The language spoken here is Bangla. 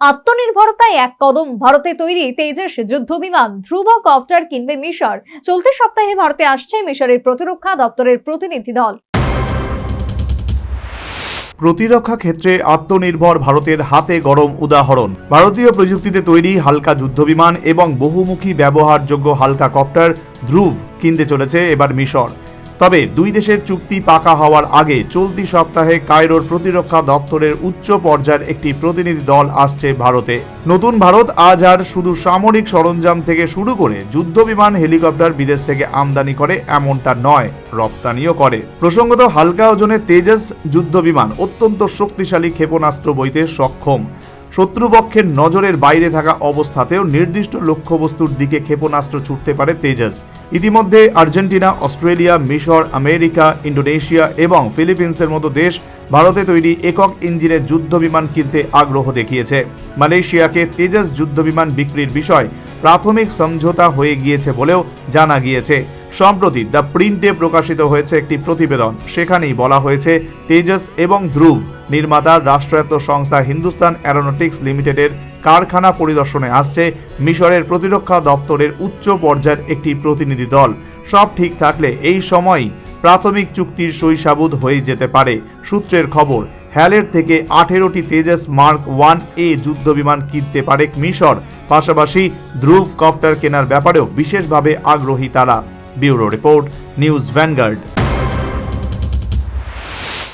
আত্মনির্ভরতায় এক কদম ভারতে তৈরি তেজস যুদ্ধ বিমান ধ্রুব কপ্টার কিনবে মিশর। চলতি সপ্তাহে ভারতে আসছে মিশরের প্রতিরক্ষা দপ্তরের প্রতিনিধি দল। প্রতিরক্ষা ক্ষেত্রে আত্মনির্ভর ভারতের হাতে গরম উদাহরণ। ভারতীয় প্রযুক্তিতে তৈরি হালকা যুদ্ধবিমান এবং বহুমুখী ব্যবহারযোগ্য হালকা কপ্টার ধ্রুব কিনতে চলেছে এবার মিশর। তবে দুই দেশের চুক্তি পাকা হওয়ার আগে চলতি সপ্তাহে কায়রোর প্রতিরক্ষা দপ্তরের উচ্চ পর্যায়ের একটি প্রতিনিধি দল আসছে ভারতে। নতুন ভারত আজ আর শুধু সামরিক সরঞ্জাম থেকে শুরু করে যুদ্ধবিমান হেলিকপ্টার বিদেশ থেকে আমদানি করে এমনটা নয়, রপ্তানিও করে। প্রসঙ্গত হালকা ওজনে তেজস যুদ্ধবিমান অত্যন্ত শক্তিশালী ক্ষেপণাস্ত্র বইতে সক্ষম। শত্রুপক্ষের নজরের বাইরে থাকা অবস্থাতেও নির্দিষ্ট লক্ষ্যবস্তুর দিকে ক্ষেপণাস্ত্র ছুটতে পারে তেজস। ইতিমধ্যে আর্জেন্টিনা, অস্ট্রেলিয়া, মিশর, আমেরিকা ইন্ডোনেশিয়া এবং ফিলিপিন্সের মতো দেশ ভারতে তৈরি একক ইঞ্জিনের যুদ্ধবিমান কিনতে আগ্রহ দেখিয়েছে। মালয়েশিয়াকে তেজস যুদ্ধবিমান বিক্রির বিষয় প্রাথমিক সমঝোতা হয়ে গিয়েছে বলেও জানা গিয়েছে। সম্প্রতি দ্য প্রিন্টে প্রকাশিত হয়েছে একটি প্রতিবেদন। সেখানেই বলা হয়েছে, তেজস এবং ধ্রুব নির্মাতার রাষ্ট্রায়ত্ত সংস্থা হিন্দুস্তান অ্যারোনটিক্স লিমিটেডের কারখানা পরিদর্শনে আসছে মিশরের প্রতিরক্ষা দপ্তরের উচ্চ পর্যায়ের একটি প্রতিনিধি দল। সব ঠিক থাকলে এই সময়ই প্রাথমিক চুক্তির সইসাবুদ হয়ে যেতে পারে, সূত্রের খবর। হ্যালের থেকে আঠেরোটি তেজস মার্ক ওয়ান এ যুদ্ধবিমান কিনতে পারে মিশর। পাশাপাশি ধ্রুব কপ্টার কেনার ব্যাপারেও বিশেষভাবে আগ্রহী তারা। Bureau report, news Vanguard.